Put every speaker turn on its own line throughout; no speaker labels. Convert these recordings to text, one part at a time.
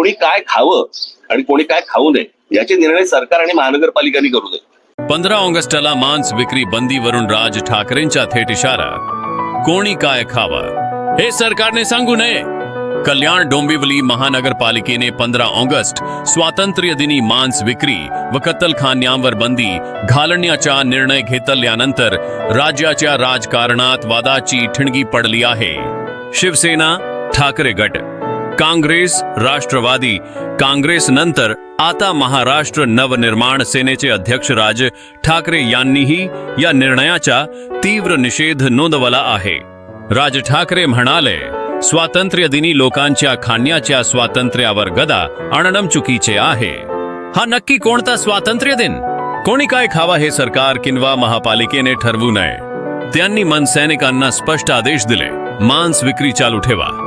कोणी काय खावं आणि कोणी काय खाऊ नये याचे निर्णय सरकार आणि महानगरपालिकांनी करू नये.
पंधरा ऑगस्टला मांस विक्री बंदीवरून राज ठाकरेंचा थेट इशारा. कोणी काय खावं? हे सरकारने सांगू नये. कल्याण डोंबिवली महानगरपालिकेने पंधरा ऑगस्ट स्वातंत्र्य दिनी मांस विक्री व कत्तलखान्यांवर बंदी घालण्याचा निर्णय घेतल्यानंतर राज्याच्या राजकारणात वादाची ठिणगी पडली आहे. शिवसेना ठाकरे गट काँग्रेस राष्ट्रवादी. काँग्रेस नंतर आता महाराष्ट्र नवनिर्माण सेनेचे अध्यक्ष राज ठाकरे यांनीही या निर्णयाचा तीव्र निषेध नोंदवला आहे. राज ठाकरे म्हणाले स्वातंत्र्य दिनी लोकांच्या खाण्याच्या स्वातंत्र्यावर गदा आणणं चुकीचे आहे. हा नक्की कोणता स्वातंत्र्य दिन? कोणी काय खावा हे सरकार किंवा महापालिकेने ठरवू नये. त्यांनी मनसैनिकांना स्पष्ट आदेश दिले मांस विक्री चालू ठेवा.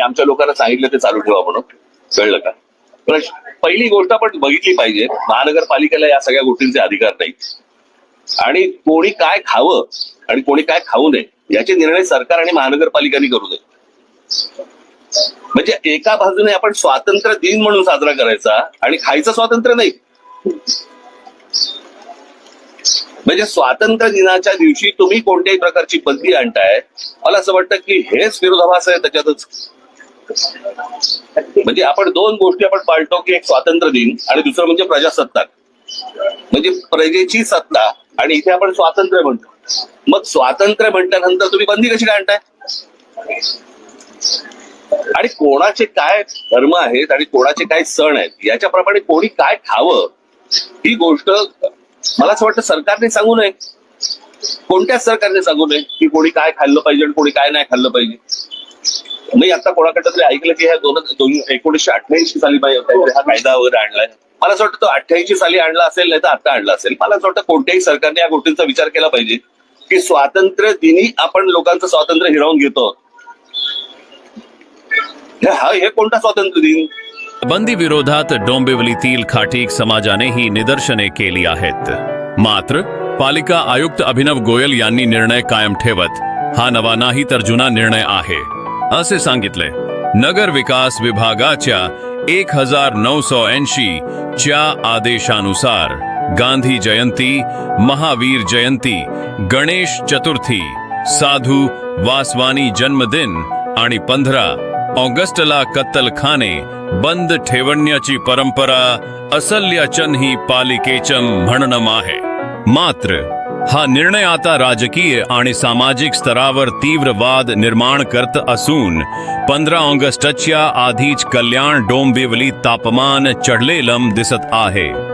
आमच्या लोकांना सांगितलं ते चालू ठेवा म्हणून. कळलं का? प्रश्न पहिली गोष्ट आपण बघितली पाहिजे महानगरपालिकेला या सगळ्या गोष्टींचे अधिकार नाही आणि कोणी काय खावं आणि कोणी काय खाऊ नये याचे निर्णय सरकार आणि महानगरपालिकांनी करू नये. म्हणजे एका बाजूने आपण स्वातंत्र्य दिन म्हणून साजरा करायचा आणि खायचं स्वातंत्र्य नाही. म्हणजे स्वातंत्र्य दिनाच्या दिवशी तुम्ही कोणत्याही प्रकारची बंदी आणताय मला असं वाटतं की हेच विरोधाभास आहे त्याच्यातच. म्हणजे आपण दोन गोष्टी आपण पाळतो की एक स्वातंत्र्य दिन आणि दुसरं म्हणजे प्रजासत्ताक. म्हणजे प्रजेची सत्ता आणि इथे आपण स्वातंत्र्य म्हणतो. मग स्वातंत्र्य म्हटल्यानंतर तुम्ही बंदी कशी काय आणताय? आणि कोणाचे काय धर्म आहेत आणि कोणाचे काय सण आहेत याच्याप्रमाणे कोणी काय खावं ही गोष्ट मला असं वाटतं सरकारने सांगू नये. कोणत्याच सरकारने सांगू नये की कोणी काय खाल्लं पाहिजे आणि कोणी काय नाही खाल्लं पाहिजे? मी आता कोणाकडे तरी ऐकलं की ह्या दोन एकोणीशे एकोणीसशे अठ्ठ्याऐंशी साली म्हणजे हा कायदा वगैरे आणलाय. मला असं वाटतं तो अठ्ठ्याऐंशी साली आणला असेल नाही तर आता आणला असेल. मला असं वाटतं कोणत्याही सरकारने या गोष्टींचा विचार केला पाहिजे की स्वातंत्र्य दिनी आपण लोकांचं स्वातंत्र्य हिरावून घेतो. हा हे कोणता स्वातंत्र्य दिन?
बंदी विरोधात डोंबिवलीतील खाटीक समाजानेही निदर्शने केली आहेत. मात्र पालिका आयुक्त अभिनव गोयल यांनी निर्णय कायम ठेवत हा नवा नाही तर जुना निर्णय आहे असे सांगितले. नगर विकास विभागाच्या एक हजार नऊ सौ ऐंशी च्या आदेशानुसार गांधी जयंती महावीर जयंती गणेश चतुर्थी साधू वासवानी जन्मदिन आणि पंधरा ऑगस्टला कत्तलखाने बंद ठेवण्याची परंपरा असल्याचन ही पालिकेचं म्हणणं आहे. मात्र हा निर्णय आता राजकीय आणि सामाजिक स्तरावर तीव्र वाद निर्माण करत असून पंधरा ऑगस्टच्या आधीच कल्याण डोंबिवली तापमान चढलेलं दिसत आहे.